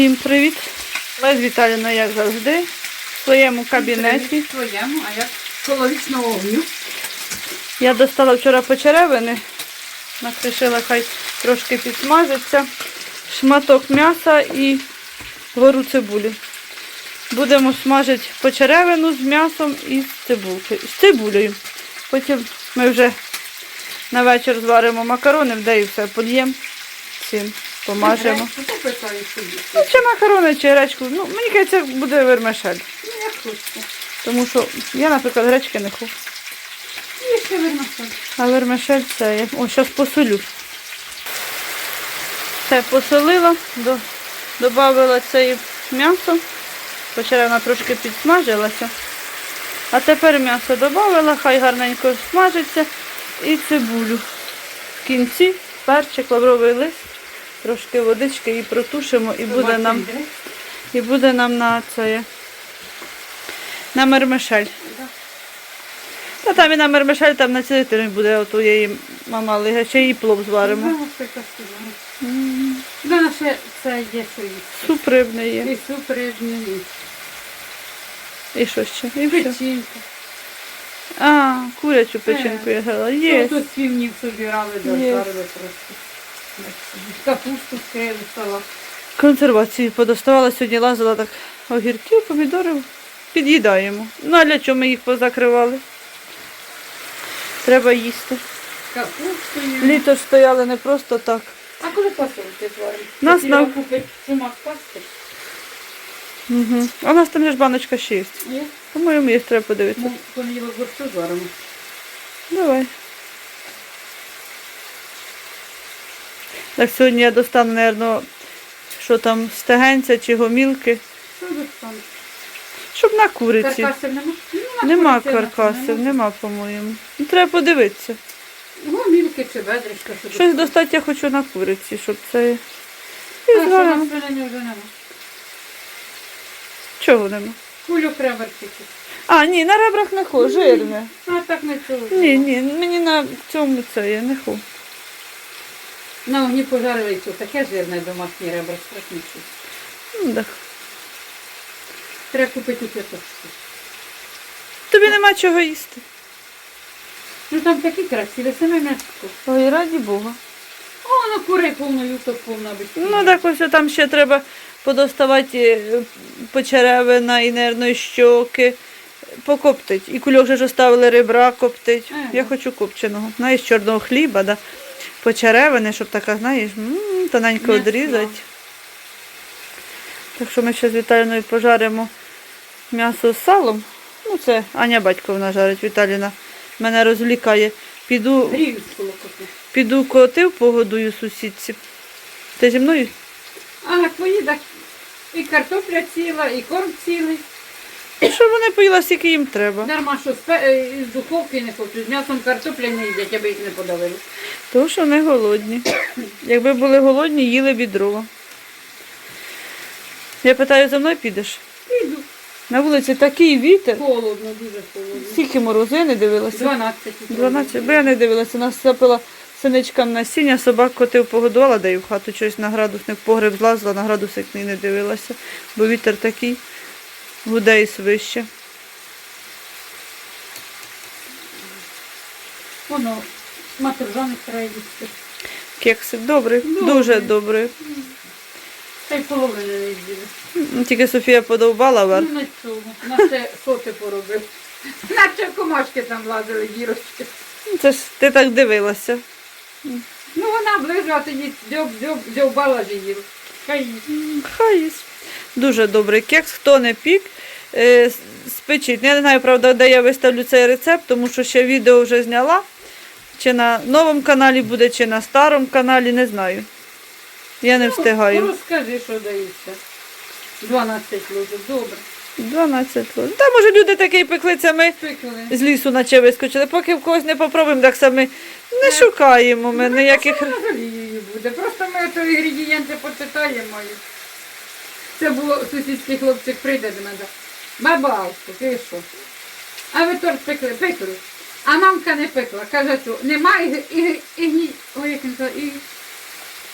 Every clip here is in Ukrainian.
Всім привіт! Лесь Віталіна, як завжди, в своєму кабінеті. В твоєму, а я коловічного вогню. Я достала вчора почеревини, накришила, хай трошки підсмажиться, шматок м'яса і гору цибулі. Будемо смажити почеревину з м'ясом і з цибулкою. З цибулею. Потім ми вже на вечір зваримо макарони, де і все польємо цим, помажемо. Собі? Ну, чи макарони, чи гречку. Ну, мені кажеться, буде вермишель. Ну, як хочете. Тому що я, наприклад, гречки не хочу. І ще вернуся. А вермишель це я. О, зараз посолю. Все посолила, до, додавила це м'ясо. Почеревна трошки підсмажилася. А тепер м'ясо додавила, хай гарненько смажиться. І цибулю. В кінці перчик, лавровий лист, трошки водички і протушимо, і буде нам, і буде нам на це. На мермешель. Та там і на мермешель, там на цілий тиждень буде, от у її мама лига, ще її плов зваримо. Да, наше це є свої. Суп рибний є. І супрежні, І що ще? І печінка. А, курячу печінку я грала. Є. Тут свівнів собирали, Є. дожарили просто. Капусту скрили, салат. Консервації подоставала сьогодні, лазила так огірків, помідорів. Під'їдаємо. Ну а для чого ми їх позакривали? Треба їсти. Капустою. Літо ж стояли не просто так. А коли посолити зварити? Нас на- пасти. Угу. А у нас там ж баночка ще є. Є? По-моєму, є, треба подивитися. Ми понеділок борщу зваримо. Давай. Так сьогодні я достану, мабуть, що там, стегенця чи гомілки. Що достану? Щоб на куриці. Каркасів нема? Нема куриці каркасів, нема. по-моєму. Ну, треба подивитися. Гомілки чи бедришка. що Щось достану. достати я хочу на куриці, щоб це. А що на свинині вже нема? Чого нема? Кулю креверчики. А, ні, на ребрах не хо, жирне. А так не цього. Ні, ні, мені на цьому це я не хо. На огні пожарили це таке жирне домашнє ребра страшніше. Ну, да. Треба купити п'яточку. Тобі нема чого їсти. Ну там такі красиві, саме м'яско. Ой, раді Бога. О, на кури повно, юток повна без Ну так ось там ще треба подоставати е, почеревина і нервної щоки, покоптить. І кульок же ж оставили ребра коптить. Ага. Я хочу копченого. Знаєш, чорного хліба, да? Почеревини, щоб така, знаєш, м, тоненько відрізати. Так що ми ще з Віталіною пожаримо м'ясо з салом. Ну, це Аня батьковна жарить, Віталіна мене розвлікає. Піду, піду котив, погодую сусідці. Ти зі мною? А, твої і картопля ціла, і корм цілий. І Щоб вони поїла, скільки їм треба. Дарма, що з, е, духовки не хочуть. З м'ясом картопля не їдять, аби їх не подавили. Тому що вони голодні. Якби були голодні, їли б і дрова. Я питаю, за мною підеш? Іду. На вулиці такий вітер. Холодно, дуже холодно. Скільки морозу, я не дивилася. 12. 12, бо я не дивилася. Нас сапила синичкам насіння, собак котив погодувала, де й в хату щось на градусник погреб злазила, на градусник не дивилася, бо вітер такий гуде і свище. Воно, матружаник треба їсти. Кексик добрий, Добрий. дуже добрий. Та й половини не. М, Тільки Софія подовбала вер. Ну, на цього. На це соти поробив. Наче комашки там лазили, дірочки. Це ж ти так дивилася. Ну вона ближче, а тоді дзьобала ж її. Хай їсть. Хай їсть. Дуже добрий кекс. Хто не пік, е, спечіть. Я не знаю, правда, де я виставлю цей рецепт, тому що ще відео вже зняла. Чи на новому каналі буде, чи на старому каналі, не знаю. Я не Ну, встигаю. розкажи, що дається. 12 ложок, добре. 12 ложок. Та може люди таке пекли, це ми Пекли. з лісу наче вискочили. Поки в когось не попробуємо, так само не Е. шукаємо ми ніяких. Ну, що її буде. Просто ми ото інгредієнти почитаємо. і Це було сусідський хлопчик прийде до мене. Бабалку, ти що? А ви торт пекли, пекли. А мамка не пекла. Каже, що немає і, і, і, і, ой, як він казав, і,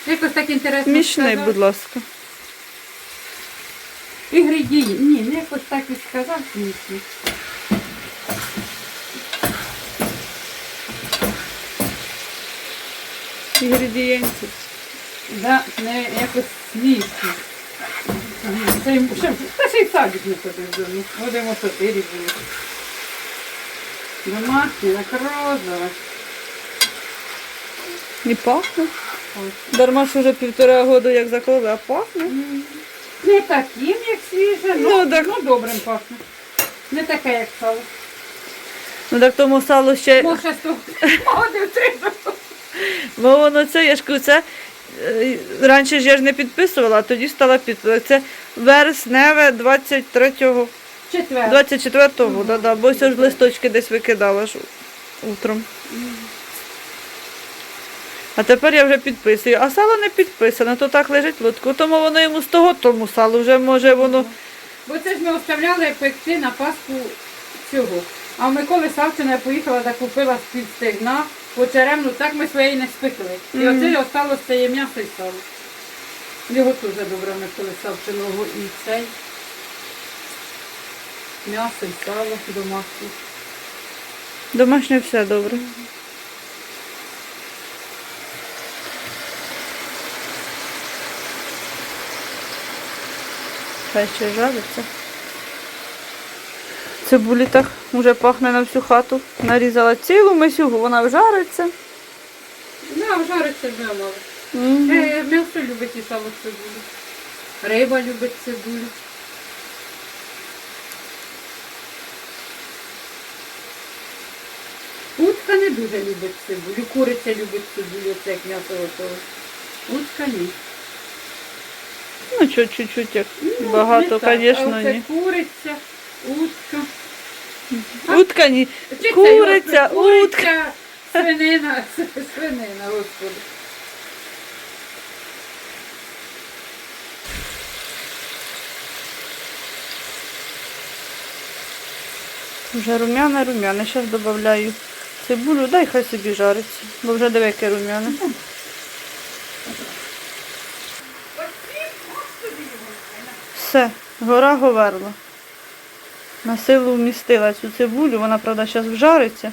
якось так інтересно сказав. будь ласка. інгредієнти. Ні, не якось так і сказав смішно. Інгредієнтів. Да, не якось смішно. Це йому та ще й садик не ходив них. Будемо чотири були. Домашні, так розове. І пахне. Дарма ж уже півтора года як заклали, а пахне. Не таким, як свіже, Ну, ну, так. ну добрим пахне. Не таке, як сало. Ну так тому сало ще. Може, того молодив три Бо воно це, я ж кажу, це раніше ж я ж не підписувала, а тоді стала підписувати. Це вересневе 23-го, 24-го, да, да, бо ось ж листочки десь викидала ж утром. А тепер я вже підписую. А сало не підписано, то так лежить в лотку. Тому воно йому з того тому салу вже може воно. Бо це ж ми оставляли пекти на Пасху цього. А в Миколи Савчина я поїхала та купила з-під стегна по так ми своєї не спекли. І Мгм. оце осталось це м'ясо і сало. Його теж добре Миколи Савчиного і цей. М'ясо і сало домашнє. Домашнє все добре. Хай ще жариться. Цибулі так вже пахне на всю хату. Нарізала цілу мисюгу, вона вжариться. Да, жариться вже мало. Мгм. Е, М'ясо любить і сало цибулю. Риба любить цибулю. Утка не дуже любить цибулю. Куриця любить цибулю, це як м'ясо готове. Утка ні. Ну, чуть- чуть-чуть як Ну, багато, не так. звісно, А оце ні. куриця, утка. Утка ні. Куриця, утка. свинина, свинина, господи. Вже румяне, румяне. Зараз додаю цибулю, дай хай собі жариться. Бо вже диви, яке румяне. Все, гора говерла. На силу вмістила цю цибулю, вона, правда, зараз вжариться.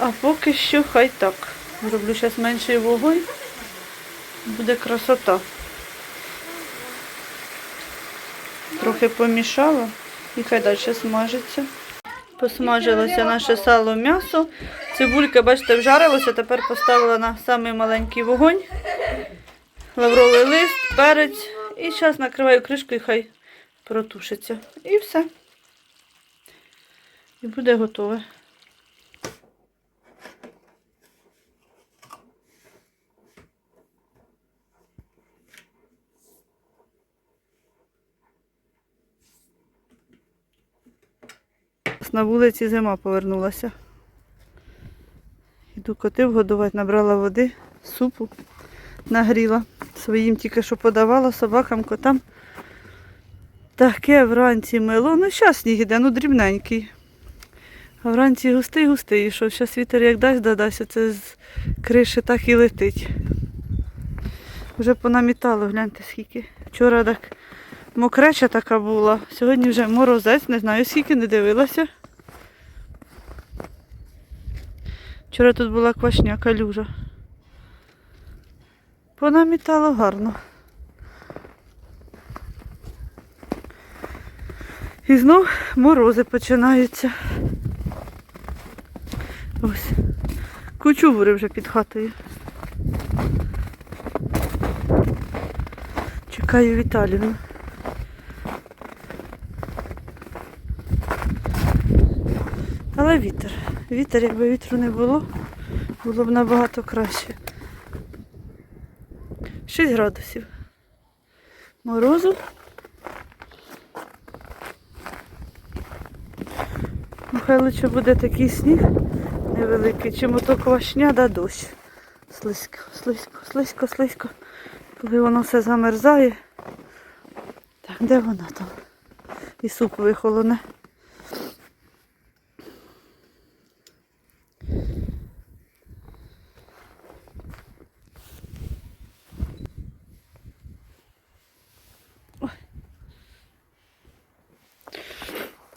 А поки що хай так. Зроблю зараз менший вогонь. Буде красота. Трохи помішала і хай далі смажиться. Посмажилося наше сало м'ясо. Цибулька, бачите, вжарилося, тепер поставила на самий маленький вогонь. Лавровий лист, перець. І зараз накриваю кришкою, хай протушиться. І все. І буде готове. На вулиці зима повернулася. Іду котив годувати, набрала води, супу нагріла. Своїм тільки що подавала собакам, котам. Таке вранці мило. Ну, зараз сніг іде, ну дрібненький. А вранці густий-густий, що зараз вітер як дасть, дасть, оце з криші так і летить. Вже понамітало, гляньте скільки. Вчора так мокреча така була. Сьогодні вже морозець, не знаю скільки, не дивилася. Вчора тут була квашня калюжа. Понамітало гарно. І знов морози починаються. Ось. Кучугури вже під хатою. Чекаю Віталію. Але вітер. Вітер, якби вітру не було, було б набагато краще. 6 градусів. Морозу. Михайловичу буде такий сніг невеликий, чому то квашня да дощ. Слизько, слизько, слизько, слизько. Коли воно все замерзає. Так, де вона там? І суп вихолоне.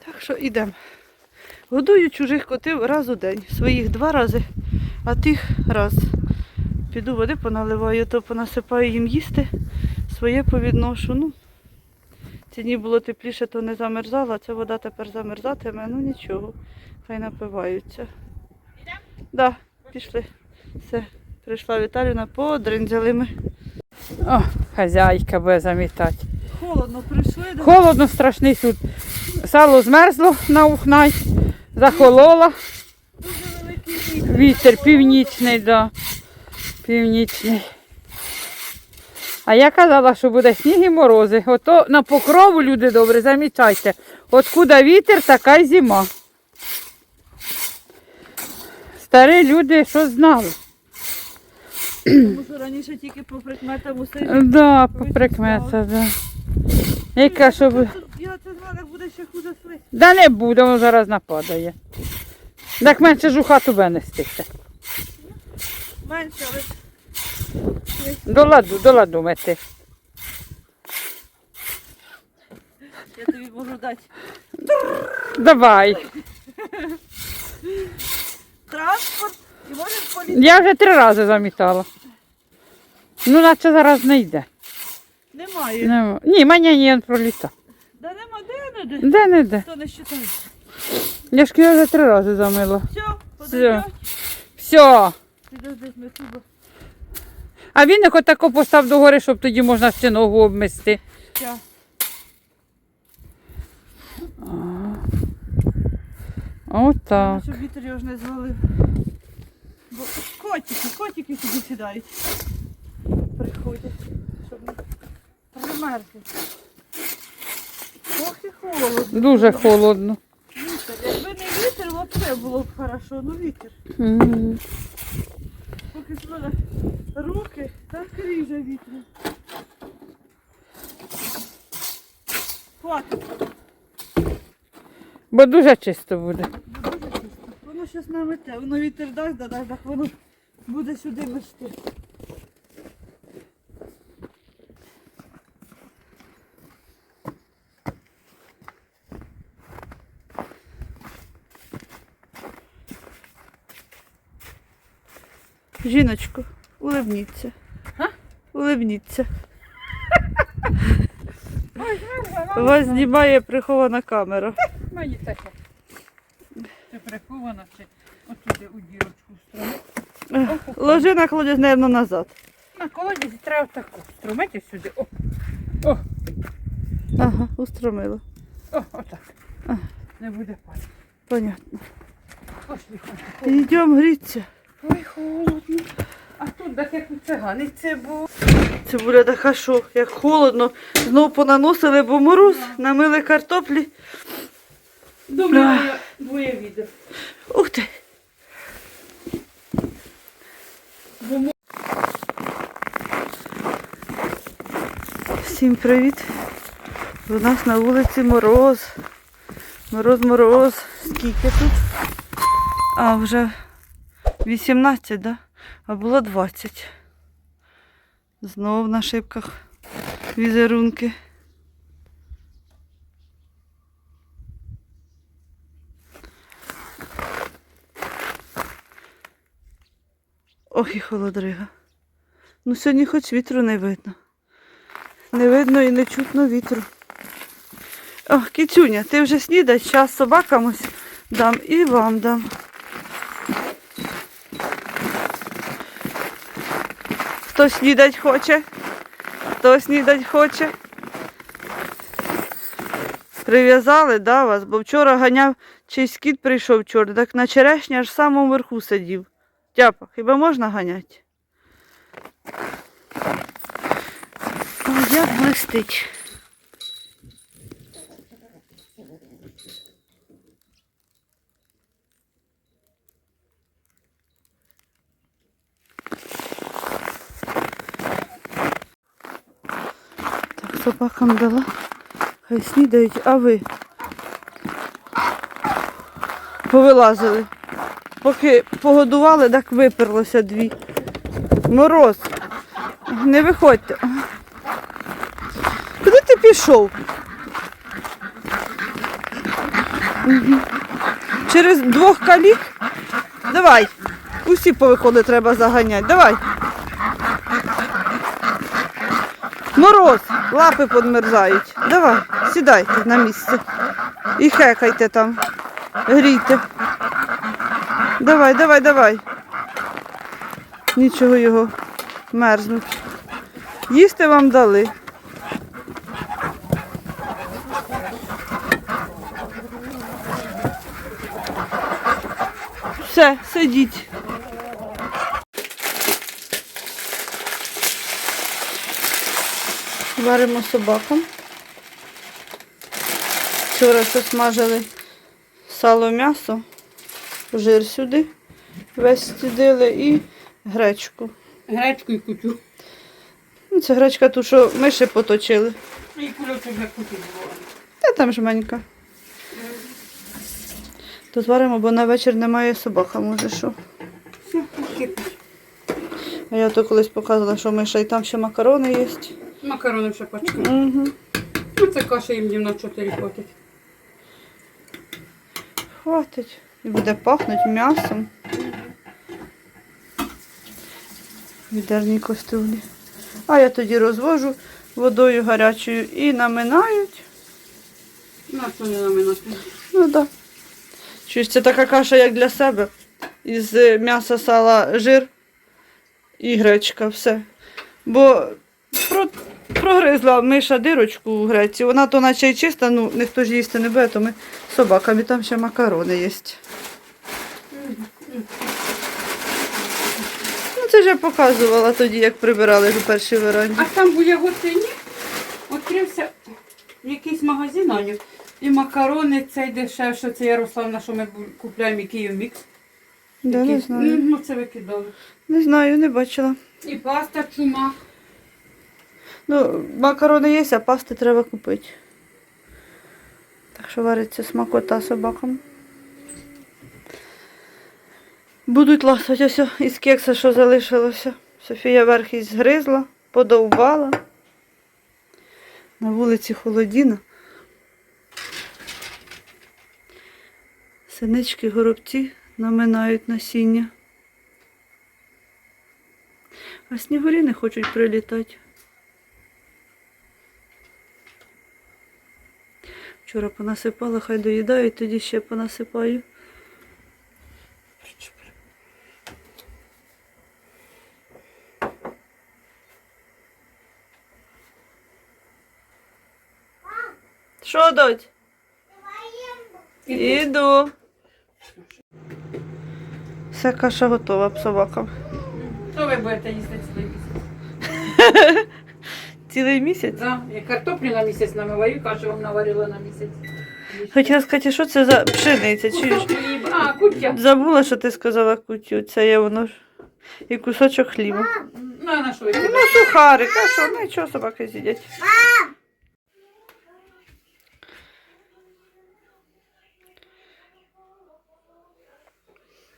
Так що йдемо. Годую чужих котів раз у день. Своїх два рази, а тих раз. Піду води поналиваю, то понасипаю їм їсти, своє повідношу. Ну, ці дні було тепліше, то не замерзала, ця вода тепер замерзатиме, ну нічого. Хай напиваються. Так, да, пішли. Все, прийшла Віталіна, подринзяли ми. О, хазяйка буде замітати. Холодно прийшли. Холодно, страшний суд. Сало змерзло на ухнай, великий вітер. Північний, да. Північний. А я казала, що буде сніг і морози. Ото на покрову, люди добре, замічайте. От куди вітер, така й зима. Старі люди що знали? Тому що раніше тільки по прикметам усе. Да, по прикметах, да. Яка, щоб... Я це знала, буде ще хуже слизь. Да не буде, воно зараз нападає. Так менше ж у хату винестися. Менше, але До ладу, до ладу мети. я тобі можу дати Давай. транспорт і можеш політи. Я вже три рази замітала. Ну, наче зараз не йде. Немає. Нема. Ні, мене ні, він проліта. Да нема де не де. Де не де. Хто не считає. Я ж вже три рази замила. Все, подойдет. Все. А він як отако постав догори, щоб тоді можна ще ногу обмести. Все. Отак. Щоб вітер його ж не звалив. Бо котики, котики сюди сідають. Приходять, примерзли. Ох і холодно. Дуже холодно. Вітер. Якби не вітер, взагалі було б хорошо, ну вітер. М. Поки з мене руки, так ріже вітер. Хватить, Бо дуже чисто буде. дуже чисто. Воно щось намете, воно вітер дасть, да дасть, так воно буде сюди мести. Жіночко, улибніться. Улибніться. Вас знімає прихована камера. Мені таке. Це приховано, чи отуди у дірочку струмити. Ложи на холодець, наверное, назад. На колодязі треба таку струмити сюди. О, о, Ага, устромила. о, отак. Не буде пати. Понятно. Пошли. Йдемо гріться. Ой, холодно. А тут так як у цигани це було. Цибуля така що, як холодно. Знов понаносили, бо мороз, намили картоплі. Думаю, двоє відео. Ух ти! Всім привіт! У нас на вулиці мороз. Мороз, мороз. Скільки тут? А, вже 18, да? А було 20. Знов на шибках візерунки. Ох і холодрига. Ну сьогодні хоч вітру не видно. Не видно і не чутно вітру. О, кіцюня, ти вже снідай, зараз собакам ось дам і вам дам. Хто снідать хоче? Хто снідать хоче? Прив'язали, да, вас, бо вчора ганяв чийсь кіт прийшов чорний, так на черешні аж в самому верху сидів. Тяпа, хіба можна ганяти? Як блистить. Собакам дала. Хай снідають, а ви повилазили. Поки погодували, так виперлося дві. Мороз. Не виходьте. Куди ти пішов? Через двох калік. Давай. Усі повиходи треба заганяти. Давай. Мороз, лапи подмерзають. Давай, сідайте на місце. І хекайте там. Грійте. Давай, давай, давай. Нічого його мерзнуть. Їсти вам дали. Все, сидіть. Варимо собакам. Вчора що смажили сало м'ясо, жир сюди, весь стідили і гречку. Гречку і кутю. Ну, це гречка ту, що миші поточили. І кульочок вже кутю було. Та там жменька. То зваримо, бо на вечір немає собака, може що. А я то колись показувала, що миша і там ще макарони є. Макарони вже пачка. Угу. Ну, це каша їм днів на 4 хватить. Хватить. І буде пахнути м'ясом. В відерній каструлі. А я тоді розвожу водою гарячою і наминають. На не наминати? Ну так. Да. Чуєш, це така каша, як для себе. Із е, м'яса, сала, жир і гречка, все. Бо про, прогризла миша дирочку у греці, вона то наче й чиста, ну ніхто ж їсти не буде, то ми з собаками, там ще макарони є. Ну, це ж я показувала тоді, як прибирали в першій веранді. А там його ціні, відкрився якийсь магазин, Аню, і макарони цей дешевше, це Ярославна, що ми купляємо і Київ мікс. Да, не знаю. Ну, це викидали. Не знаю, не бачила. І паста чума. Ну, макарони є, а пасти треба купити. Так що вариться смакота собакам. Будуть ласувати ось із кекса, що залишилося. Софія верх згризла, подовбала. На вулиці холодіна. Синички горобці наминають насіння. А снігурі не хочуть прилітати. Вчора понасипала, хай доїдають, тоді ще понасипаю. Що, доть? Іду. Все каша готова б собакам. То ви будете їсти цілий місяць. Цілий місяць. Да, я картоплю на місяць намиваю, кашу вам наварила на місяць. Хотіла сказати, що це за пшениця, хліба. А, кутя. Забула, що ти сказала кутю. Це є воно ж. І кусочок хліба. Ну, а на що ви Ну, сухарик, а що, нічого собаки з'їдять.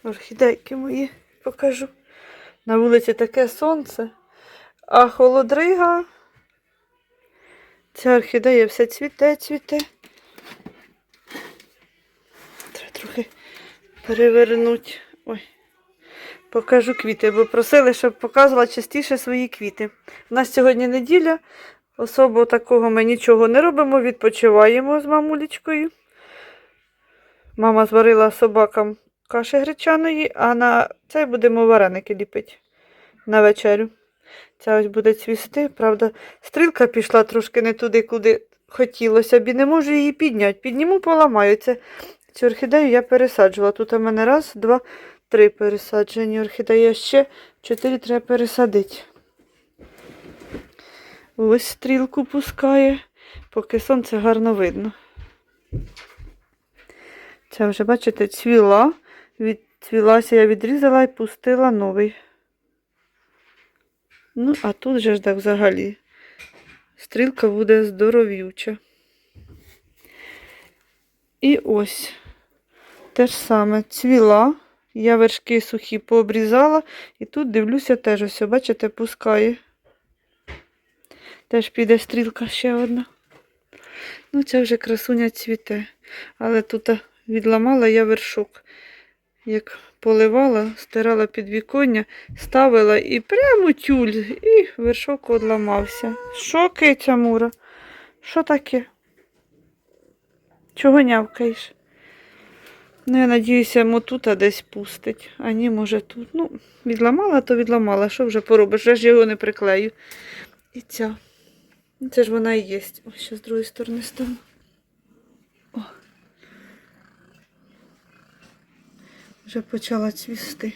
Орхідейки мої покажу. На вулиці таке сонце, а холодрига. Ця орхідея все цвіте, цвіте. Треба трохи перевернути. Ой. Покажу квіти, бо просили, щоб показувала частіше свої квіти. У нас сьогодні неділя, особо такого ми нічого не робимо, відпочиваємо з мамулечкою. Мама зварила собакам каші гречаної, а на це будемо вареники ліпити на вечерю. Ця ось буде цвісти. Правда, стрілка пішла трошки не туди, куди хотілося б, і не можу її підняти. Підніму, поламаю. Цю орхідею я пересаджувала. Тут у мене раз, два, три пересаджені орхідеї, ще чотири треба пересадити. Ось стрілку пускає, поки сонце гарно видно. Ця вже, бачите, цвіла. Відцвілася, я відрізала і пустила новий. Ну, а тут же ж так взагалі. Стрілка буде здоров'юча. І ось те ж саме цвіла. Я вершки сухі пообрізала, і тут дивлюся теж ось, бачите, пускає. Теж піде стрілка ще одна. Ну, ця вже красуня цвіте. Але тут відламала я вершок. Як поливала, стирала підвіконня, ставила і прямо тюль, і вершок одламався. Що, киця Мура? Що таке? Чого нявкаєш? Ну, я надіюся, мотута десь пустить. А ні, може тут. Ну, відламала, то відламала. Що вже поробиш? Я ж його не приклею. І ця. Це ж вона і є. Ось ще з другої сторони стану. О. Вже почала цвісти.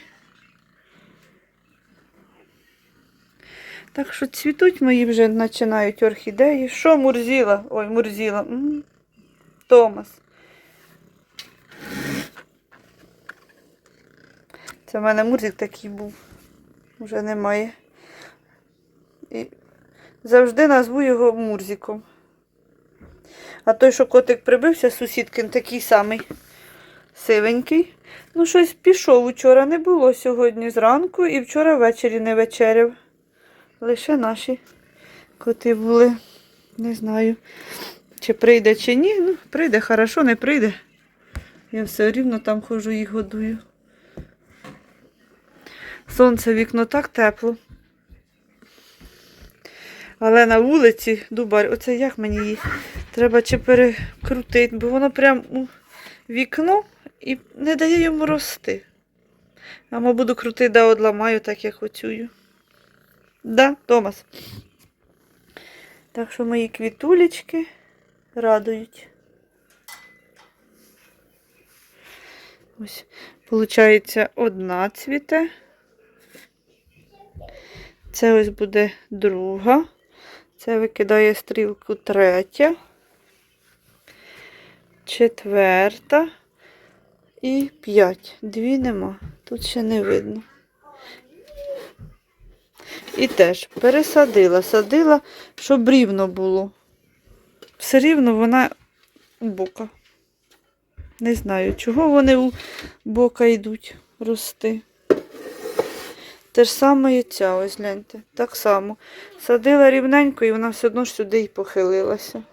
Так що цвітуть мої вже починають орхідеї. Що мурзіла? Ой, мурзіла. М. Томас. Це в мене мурзик такий був. Вже немає. І завжди назву його Мурзиком. А той, що котик прибився, сусідкин, такий самий сивенький. Ну, щось пішов учора не було сьогодні зранку і вчора ввечері не вечеряв. Лише наші коти були. Не знаю, чи прийде, чи ні. Ну, прийде, хорошо, не прийде. Я все рівно там ходжу і годую. Сонце вікно так тепло. Але на вулиці дубар, оце як мені її? Треба чи перекрутити, бо воно прям у вікно і не дає йому рости. Або буду крутити, да одламаю, так як оцюю. Да, Томас. Так що мої квітулечки радують. Ось, виходить, одна цвіте. Це ось буде друга. Це викидає стрілку третя, четверта і п'ять. Дві нема. Тут ще не видно. І теж пересадила, садила, щоб рівно було. Все рівно вона у бока. Не знаю, чого вони у бока йдуть рости. Те ж саме і ця, ось гляньте. Так само. Садила рівненько і вона все одно ж сюди й похилилася.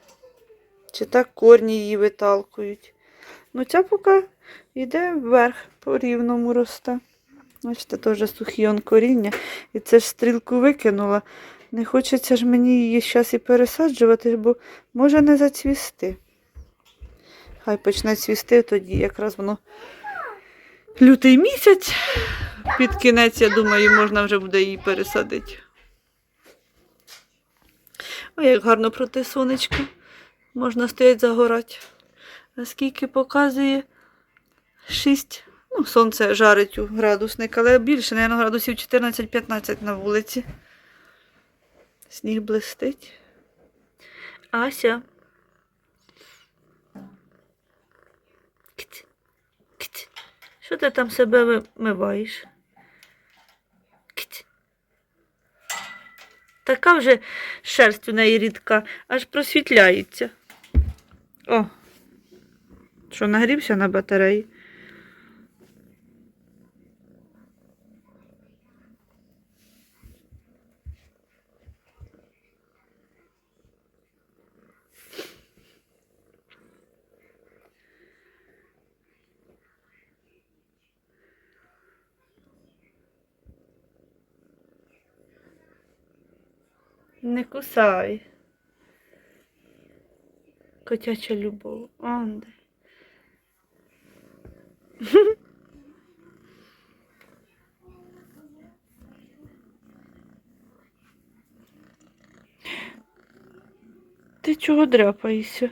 Чи так корні її виталкують. Ну, ця поки йде вверх, по рівному росте. Бачите, теж сухі он коріння. І це ж стрілку викинула. Не хочеться ж мені її зараз і пересаджувати, бо може не зацвісти. Хай почне цвісти, тоді якраз воно лютий місяць. Під кінець, я думаю, можна вже буде її пересадити. Ой, як гарно проти сонечка. Можна стоять загорати. А скільки показує 6. Ну, сонце жарить у градусник, але більше, мабуть, градусів 14-15 на вулиці. Сніг блистить. Ася. Що ти там себе вимиваєш? Кить. Така вже шерсть у неї рідка, аж просвітляється. О, що нагрівся на батареї? Не кусай. Котяча любов. Онде. Ти чого дряпаєшся?